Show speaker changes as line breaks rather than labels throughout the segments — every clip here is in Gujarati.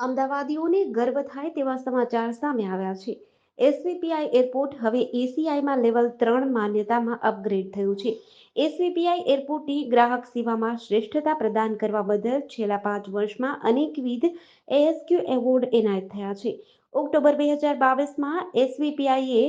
અમદાવાદીઓને ગર્વ થાય તેવા સમાચાર સામે આવ્યા છે. એસવીપીઆઈ એરપોર્ટ હવે એસીઆઈમાં લેવલ ત્રણ માન્યતામાં અપગ્રેડ થયું છે. એસવીપીઆઈ એરપોર્ટની ગ્રાહક સેવામાં શ્રેષ્ઠતા પ્રદાન કરવા બદલ છેલ્લા પાંચ વર્ષમાં અનેકવિધ એએસક્યુ એવોર્ડ એનાયત થયા છે. ઓક્ટોબર બે હજાર બાવીસમાં એસવીપીઆઈએ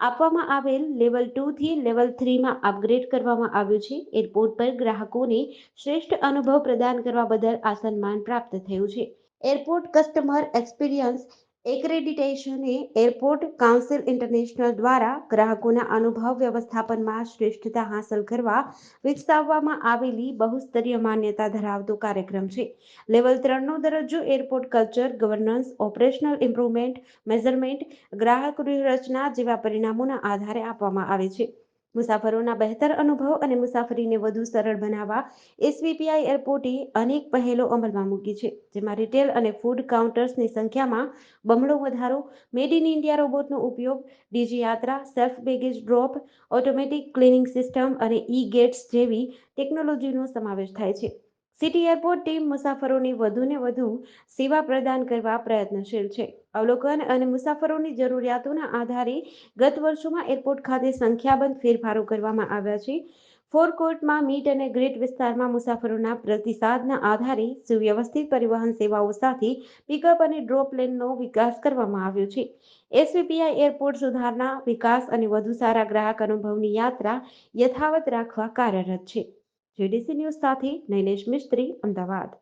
આપવામાં આવેલ લેવલ ટુથી લેવલ થ્રીમાં અપગ્રેડ કરવામાં આવ્યું છે. એરપોર્ટ પર ગ્રાહકોને શ્રેષ્ઠ અનુભવ પ્રદાન કરવા બદલ આ સન્માન પ્રાપ્ત થયું છે. એરપોર્ટ કસ્ટમર એક્સપિરિયન્સ એક્રેડિટેશને એરપોર્ટ કાઉન્સિલ ઇન્ટરનેશનલ દ્વારા ગ્રાહકોના અનુભવ વ્યવસ્થાપનમાં શ્રેષ્ઠતા હાંસલ કરવા વિકસાવવામાં આવેલી બહુસ્તરીય માન્યતા ધરાવતો કાર્યક્રમ છે. લેવલ ત્રણનો દરજ્જો airport culture governance operational improvement measurement ગ્રાહક વ્યૂહરચના જેવા પરિણામોના આધારે આપવામાં આવે છે. મુસાફરોના બહેતર અનુભવ અને મુસાફરીને વધુ સરળ બનાવવા એસવીપીઆઈ એરપોર્ટે અનેક પહેલો અમલમાં મૂકી છે, જેમાં રિટેલ અને ફૂડ કાઉન્ટર્સની સંખ્યામાં બમણો વધારો, મેડ ઇન ઇન્ડિયા રોબોટનો ઉપયોગ, DigiYatra, self baggage drop, automatic cleaning system અને ઈ ગેટ્સ જેવી ટેકનોલોજીનો સમાવેશ થાય છે. સિટી એરપોર્ટ ટીમ મુસાફરોની વધુને વધુ સેવા પ્રદાન કરવા પ્રયત્નશીલ છે. અવલોકન અને મુસાફરોની જરૂરિયાતોના આધારે ગત વર્ષોમાં એરપોર્ટ ખાતે સંખ્યાબંધ ફેરફારો કરવામાં આવ્યા છે. ફોરકોર્ટમાં મીટ અને ગ્રેટ વિસ્તારમાં મુસાફરોના પ્રતિસાદના આધારે સુવ્યવસ્થિત પરિવહન સેવાઓ સાથે પિકઅપ અને ડ્રોપ લેનનો વિકાસ કરવામાં આવ્યો છે. એસવીપીઆઈ એરપોર્ટ સુધારના વિકાસ અને વધુ સારા ગ્રાહક અનુભવની યાત્રા યથાવત રાખવા કાર્યરત છે. જેડીસી ન્યૂઝ સાથે નૈનેશ મિસ્ત્રી અમદાવાદ.